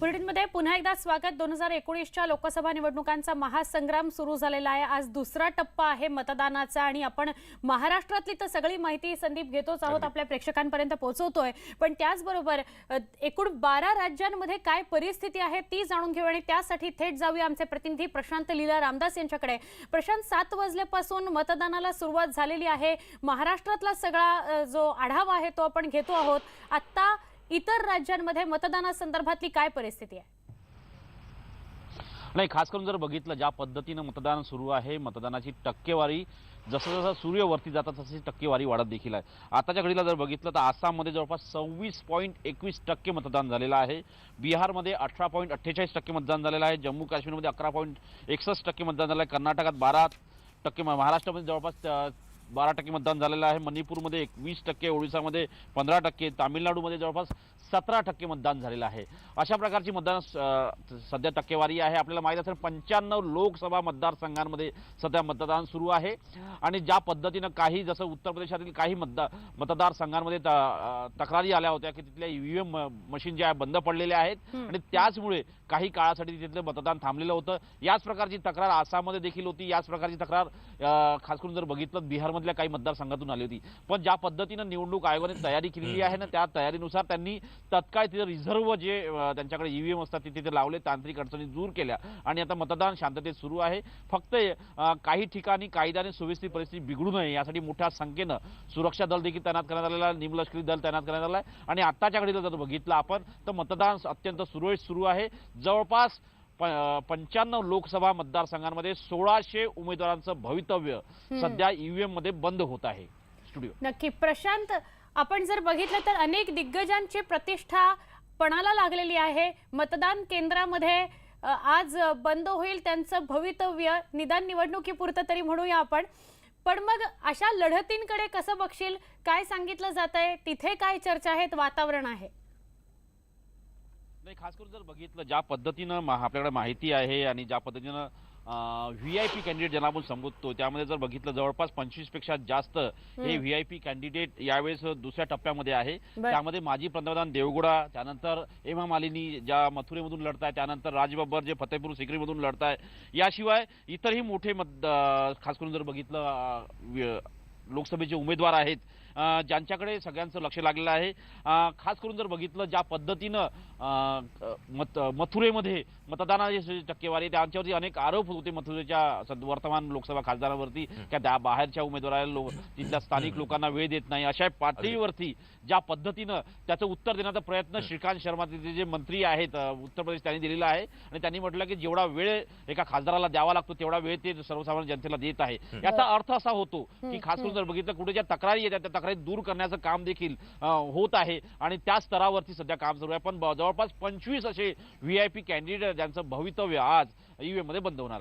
बुलेटिनमध्ये पुन्हा एकदा स्वागत. दोन हजार एकोणीसच्या लोकसभा निवडणुकांचा महासंग्राम सुरू झालेला आहे. आज दुसरा टप्पा आहे मतदानाचा आणि आपण महाराष्ट्रातली तर सगळी माहिती संदीप घेतोच आहोत. आपल्या प्रेक्षकांपर्यंत पोहोचवतोय. पण त्याचबरोबर एकूण बारा राज्यांमध्ये काय परिस्थिती आहे ती जाणून घेऊ आणि त्यासाठी थेट जाऊया आमचे प्रतिनिधी प्रशांत लीला रामदास यांच्याकडे. प्रशांत सात वाजल्यापासून मतदानाला सुरुवात झालेली आहे. महाराष्ट्रातला सगळा जो आढावा आहे तो आपण घेतो आहोत. आत्ता इतर राज्यांमध्ये मतदानासंदर्भातली काय परिस्थिती आहे? नाही खास करून जर बघितलं ज्या पद्धतीनं मतदान सुरू आहे मतदानाची टक्केवारी जसं जसं सूर्य वरती जातात तशी टक्केवारी वाढत देखील आहे. आताच्या घडीला जर बघितलं तर आसाममध्ये जवळपास सव्वीस पॉईंट एकवीस टक्के मतदान झालेलं आहे. बिहारमध्ये अठरा पॉईंट अठ्ठेचाळीस टक्के मतदान झालेलं आहे. जम्मू काश्मीरमध्ये अकरा पॉईंट एकसष्ट टक्के मतदान झालं आहे. कर्नाटकात बारा टक्के म- महाराष्ट्रामध्ये जवळपास बारा टक्के मतदान झालेलं आहे. मणिपूरमध्ये एकवीस टक्के ओडिसामध्ये पंधरा टक्के तामिळनाडूमध्ये जवळपास सतरा टक्के मतदान झालेलं आहे. अशा प्रकारची मतदान सध्या टक्केवारी आहे. आपल्याला माहीत असेल पंच्याण्णव लोकसभा मतदारसंघांमध्ये सध्या मतदान सुरू आहे. आणि ज्या पद्धतीनं काही जसं उत्तर प्रदेशातील काही मतदा मतदारसंघांमध्ये तक्रारी आल्या होत्या की तिथल्या ईव्हीएम मशीन ज्या बंद पडलेल्या आहेत. आणि त्याचमुळे काही काळासाठी तिथलं मतदान थांबलेलं होतं. याच प्रकारची तक्रार आसाममध्ये देखील होती. याच प्रकारची तक्रार खास करून जर बघितलं बिहारमधल्या काही मतदारसंघातून आली होती. पण ज्या पद्धतीनं निवडणूक आयोगाने तयारी केलेली आहे ना त्या तयारीनुसार त्यांनी तत्काळ तिथे रिझर्व्ह जे त्यांच्याकडे ईव्हीएम असतात ते तिथे लावले तांत्रिक अडचणी दूर केल्या. आणि आता मतदान शांततेत सुरू आहे. फक्त काही ठिकाणी कायद्याने सुव्यवस्थित परिस्थिती बिघडू नये यासाठी मोठ्या संख्येनं सुरक्षा दल देखील तैनात करण्यात आलेला आहे. निमलष्करी दल तैनात करण्यात आला आहे. आणि आत्ताच्या घडीला जर बघितलं आपण तर मतदान अत्यंत सुरळीत सुरू आहे. जवळपास पंच्याण्णव लोकसभा मतदारसंघांमध्ये सोळाशे उमेदवारांचं भवितव्य सध्या ईव्हीएममध्ये बंद होत आहे. स्टुडिओ नक्की. प्रशांत आपण जर बघितलं तर अनेक दिग्गजांची प्रतिष्ठा पणाला लागलेली आहे. मतदान केंद्रामध्ये आज बंद होईल त्यांचं भवितव्य. निदान निवडणुकीपुरतं तरी म्हणूया आपण. पण मग अशा लढतींकडे कसं बघशील? काय सांगितलं जात आहे तिथे काय चर्चा आहेत? वातावरण आहे. नाही खास करून जर बघितलं ज्या पद्धतीनं आपल्याकडे माहिती आहे आणि ज्या पद्धतीनं व्ही आय पी कॅन्डिडेट ज्यांना आपण संबोधतो त्यामध्ये जर बघितलं जवळपास पंचवीसपेक्षा जास्त हे व्ही आय पी कॅन्डिडेट यावेळेस दुसऱ्या टप्प्यामध्ये आहे. त्यामध्ये माजी पंतप्रधान देवगुडा त्यानंतर हेमा मालिनी ज्या मथुरेमधून लढताय त्यानंतर राज बब्बर जे फतेपूर सिक्रीमधून लढताय. याशिवाय इतरही मोठे मत खास करून जर बघितलं लोकसभेचे उमेदवार आहेत ज्यांच्याकडे सगळ्यांचं लक्ष लागलेलं आहे. खास करून जर बघितलं ज्या पद्धतीनं मत मथुरेमध्ये मतदानाची टक्केवारी आहे, त्यांच्यावरती अनेक आरोप होते मथुरेच्या सद- वर्तमान लोकसभा खासदारांवरती. का त्या बाहेरच्या उमेदवाराला लो- तिथल्या स्थानिक लोकांना वेळ देत नाही. अशा पातळीवरती ज्या पद्धतीनं त्याचं उत्तर देण्याचा प्रयत्न श्रीकांत शर्मा तिथे जे मंत्री आहेत उत्तर प्रदेश त्यांनी दिलेला आहे. आणि त्यांनी म्हटलं की जेवढा वेळ एका खासदाराला द्यावा लागतो तेवढा वेळ ते सर्वसामान्य जनतेला देत आहे. याचा अर्थ असा होतो की खास करून जर बघितलं कुठे ज्या तक्रारी येतात त्या तक्रारी दूर करण्याचं काम देखील होत आहे. आणि त्या स्तरावरती सध्या काम सुरू आहे. पण जवळपास पंचवीस असे व्ही आय पी कॅन्डिडेट ज्यांचं भवितव्य आज ईव्हीएममध्ये बंद होणार